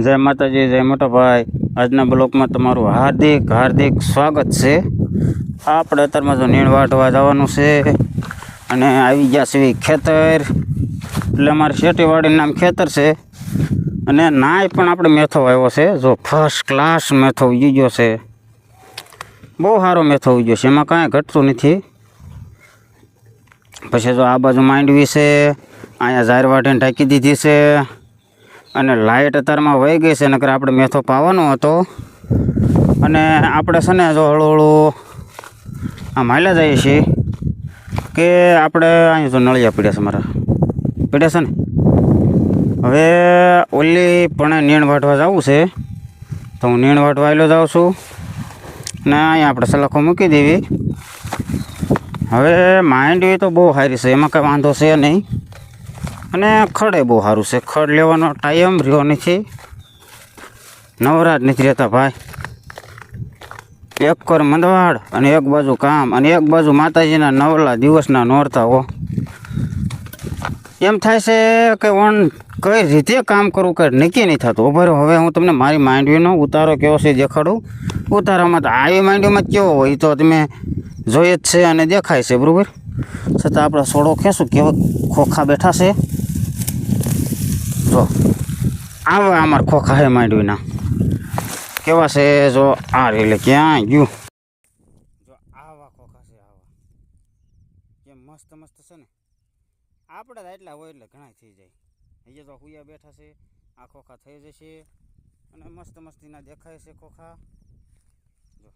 જય માતાજી, જય મોટાભાઈ. આજના બ્લોકમાં તમારું હાર્દિક હાર્દિક સ્વાગત છે. આપણે અત્યારમાં જો નીણ વાટવા જવાનું છે અને આવી ગયા છે ખેતર. એટલે અમારે શેટીવાડીનું નામ ખેતર છે. અને નાય પણ આપણે મેથો આવ્યો છે. જો ફર્સ્ટ ક્લાસ મેથો ઉગી ગયો છે. બહુ સારો મેથો ઉગી ગયો છે. એમાં કાંઈ ઘટતું નથી. પછી જો આ બાજુ માંડવી છે. અહીંયા ઝાયર વાટીને ઢાંકી દીધી છે. અને લાઇટ અત્યારમાં વહી ગઈ છે, નકર આપણે મેથો પાવાનો હતો. અને આપણે છે ને જો હળું હળું આમ હાલ્યા જઈએ છીએ કે આપણે અહીંયા જો નળિયા પીડ્યા છે મારા. પીડ્યા છે ને? હવે ઓલી પણ નીણ વાટવા જવું છે. તો હું નીણ વાટવા આવેલો જાઉં છું. ને અહીંયા આપણે સલાખો મૂકી દેવી. હવે માંડવી તો બહુ સારી છે, એમાં કંઈ વાંધો છે નહીં. અને ખડે બહુ સારું છે. ખડ લેવાનો ટાઈમ રહ્યો નથી. નવરાજ નથી રહેતા ભાઈ. એક કર મંદવાડ અને એક બાજુ કામ અને એક બાજુ માતાજીના નવલા દિવસના નોરતા હો. એમ થાય છે કે ઓન કઈ રીતે કામ કરવું કે નક્કી નહીં થતું. ઉભર હવે હું તમને મારી માંડવીનો ઉતારો કેવો છે દેખાડું. ઉતારામાં તો આવી માંડવીમાં કેવો હોય તો તમે જોઈએ જ છે અને દેખાય છે, બરાબર? છતાં આપણે સોડો ખેંચું કેવો ખોખા બેઠા છે. જો આવા અમારે ખોખા હે માંડવીના. કેવા છે જો આ રે એટલે ક્યાં ગયું. જો આવા ખોખા છે, આવા. કેમ મસ્ત મસ્ત છે ને? આપણે એટલા હોય એટલે ઘણા થઈ જાય. અહીંયા તો હુયા બેઠા છે, આ ખોખા થઈ જશે. અને મસ્ત, મસ્તીના દેખાય છે ખોખા. જો.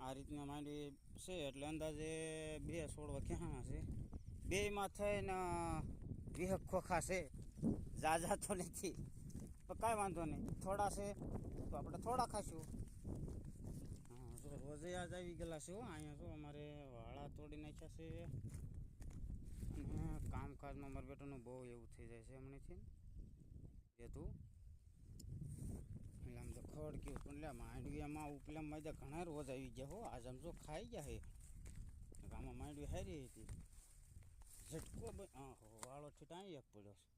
આ રીતના માંડવી છે, એટલે અંદાજે બે છોડવા ક્યાં છે? બેમાં થઈને વીસ ખોખા છે ઝાઝા તો નથી. તો કાંઈ વાંધો નહીં. થોડા છે તો આપણે થોડા ખાશું. રોજે આજ આવી ગયેલા છે અહીંયા જો અમારે વાળા તોડી નાખ્યા છે. અને કામકાજમાં મારા બેટાનું બહુ એવું થઈ જાય છે હમણાંથી જેતું એટલે આમ તો ખડ કેવું પણ માંડવી એમાં ઉપલા માયદા ઘણા રોજ આવી ગયા હો. આજ આમ જો ખાઈ ગયા હે આમાં માંડવી હારી હતી. ઝટકો બંધ વાળો ઠીટાઈ એક પડ્યો છે.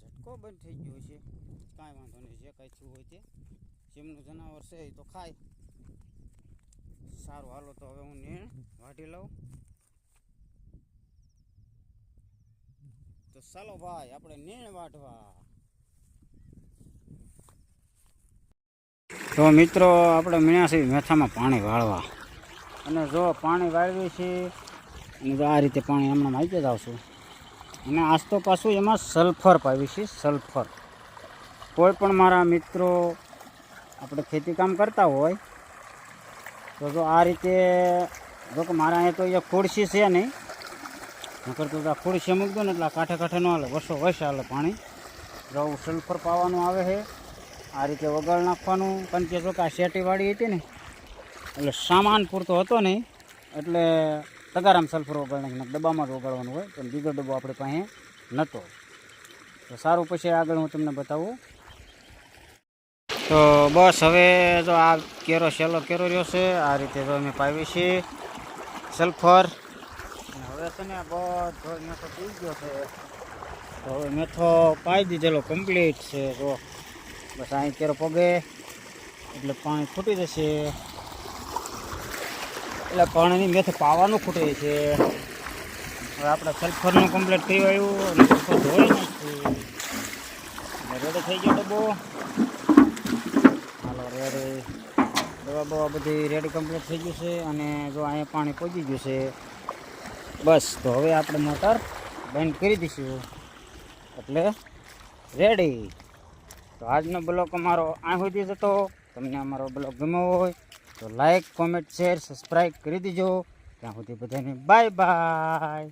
ઝટકો બંધ થઈ ગયો છે. કાંઈ વાંધો નહીં, જે કાંઈ થયું હોય તે. જેમનું જનાવર છે એ તો ખાય. સારું, હાલો તો હવે હું નીણ વાઢી લઉં. તો ચાલો ભાઈ, આપણે નીણ વાઢવા. તો મિત્રો, આપણે મીણ્યા છીએ મેથામાં પાણી વાળવા. અને જો પાણી વાળવી છે અને આ રીતે પાણી હમણાં આવી જ આવશું. અને આજ તો પાછું એમાં સલ્ફર પાવી છે સલ્ફર કોઈ પણ મારા મિત્રો આપણે ખેતી કામ કરતા હોય, તો જો આ રીતે, જો કે મારા અહીંયા તો અહીંયા ખુરશી છે નહીં. નકર તો આ ખુરશી મૂકી ને એટલે કાંઠે કાંઠે ન હાલે, વર્ષો વર્ષ હાલે પાણી. જો સલ્ફર પાવાનું આવે છે, આ રીતે વગાડ નાખવાનું. કારણ કે જો કે આ શેટીવાળી હતી ને, એટલે સામાન પૂરતો હતો નહીં. એટલે તગારામ સલ્ફર વગાડ નાખીને ડબ્બામાં જ ઓગાળવાનું હોય, પણ બીજો ડબ્બો આપણી પાસે નહોતો તો સારું પછી આગળ હું તમને બતાવું. તો બસ હવે જો આ કેરો સેલો કેરો રહ્યો છે, આ રીતે જો અમે પાવી છીએ સલ્ફર હવે છે ને બધો મેથો પી ગયો છે. તો હવે મેથો પાઈ દીધેલો કમ્પ્લીટ છે, જો બસ અહીં કેરો પગે, એટલે પાણી ખૂટી જશે. એટલે પાણીની મેથ પાવાનું ખૂટે છે. હવે આપણે સલ્ફરનું કમ્પ્લીટ થઈ આવ્યું અને સલ્ફર ધોઈ નાખ્યું રેડ થઈ ગયો ડબ્બો. હાલો રેડ દવા બવા બધી રેડ કમ્પ્લીટ થઈ ગયું છે અને જો અહીંયા પાણી પહોંચી ગયું છે, બસ. તો હવે આપણે મોટર બંધ કરી દઈશું. એટલે રેડી તો આજનો બ્લોક અમારો આ સુધી જતો. તમને અમારો બ્લોક ગમ્યો હોય તો લાઈક કોમેન્ટ શેર સબસ્ક્રાઈબ કરી દેજો. ત્યાં સુધી બધાને બાય બાય